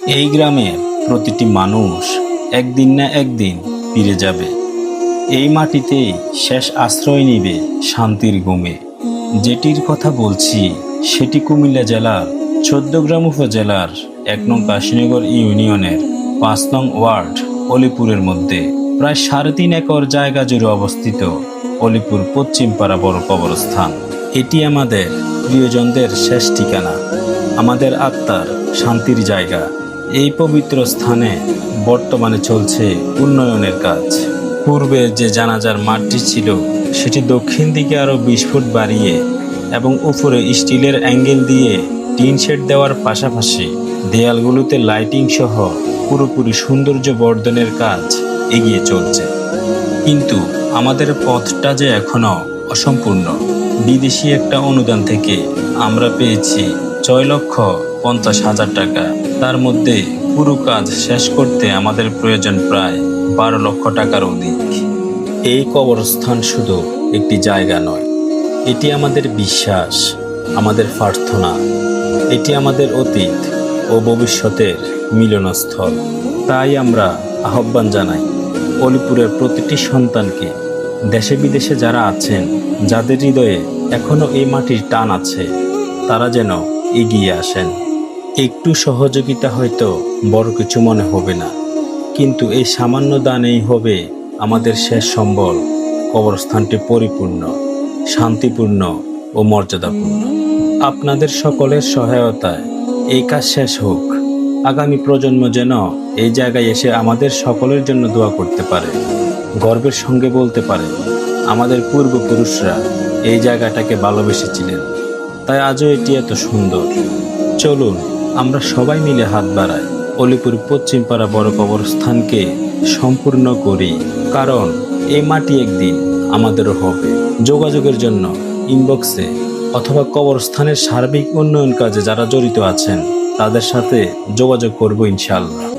এই গ্রামের প্রতিটি মানুষ একদিন না একদিন ফিরে যাবে। এই মাটিতেই শেষ আশ্রয় নিবে শান্তির ঘুমে যেটির কথা বলছি, সেটি কুমিল্লা জেলার চোদ্দগ্রাম উপজেলার এক নং কাশীনগর ইউনিয়নের পাঁচ নং ওয়ার্ড, অলিপুরের মধ্যে। প্রায় সাড়ে তিন একর জায়গা জুড়ে অবস্থিত অলিপুর পশ্চিমপাড়া বড় কবরস্থান। এটি আমাদের প্রিয়জনদের শেষ ঠিকানা। আমাদের আত্মার শান্তির জায়গা। এই পবিত্র স্থানে বর্তমানে চলছে উন্নয়নের কাজ। পূর্বে যে জানাজার মাঠটি ছিল, সেটি দক্ষিণ দিকে আরও বিশ ফুট বাড়িয়ে এবং উপরে স্টিলের অ্যাঙ্গেল দিয়ে টিন শেড দেওয়ার পাশাপাশি দেয়ালগুলোতে লাইটিং সহ পুরোপুরি সৌন্দর্য বর্ধনের কাজ এগিয়ে চলছে। কিন্তু আমাদের পথটা যে এখনও অসম্পূর্ণ। বিদেশি একটা অনুদান থেকে আমরা পেয়েছি ছয় লক্ষ পঞ্চাশ হাজার টাকা। তার মধ্যে পুরো কাজ শেষ করতে আমাদের প্রয়োজন প্রায় বারো লক্ষ টাকার অধিক। এই কবরস্থান শুধু একটি জায়গা নয়, এটি আমাদের বিশ্বাস, আমাদের প্রার্থনা, এটি আমাদের অতীত ও ভবিষ্যতের মিলনস্থল। তাই আমরা আহ্বান জানাই অলিপুরের প্রতিটি সন্তানকে, দেশে বিদেশে যারা আছেন, যাদের হৃদয়ে এখনও এই মাটির টান আছে, তারা যেন এগিয়ে আসেন। একটু সহযোগিতা হয়তো বড় কিছু মনে হবে না। কিন্তু এই সামান্য দানেই হবে আমাদের শেষ সম্বল, কবরস্থানটি পরিপূর্ণ, শান্তিপূর্ণ ও মর্যাদাপূর্ণ। আপনাদের সকলের সহায়তায় এই কাজ শেষ হোক। আগামী প্রজন্ম যেন এই জায়গায় এসে আমাদের সকলের জন্য দোয়া করতে পারে, গর্বের সঙ্গে বলতে পারে, আমাদের পূর্বপুরুষরা এই জায়গাটাকে ভালোবেসেছিলেন। তাই আজও এটি এত সুন্দর। চলুন আমরা সবাই মিলে হাত বাড়াই। অলিপুর পশ্চিমপাড়া বড় কবরস্থানকে সম্পূর্ণ করি। কারণ এ মাটি একদিন আমাদেরও হবে। যোগাযোগের জন্য ইনবক্সে অথবা কবরস্থানের সার্বিক উন্নয়ন কাজে যারা জড়িত আছেন, তাদের সাথে যোগাযোগ করব ইনশাল্লাহ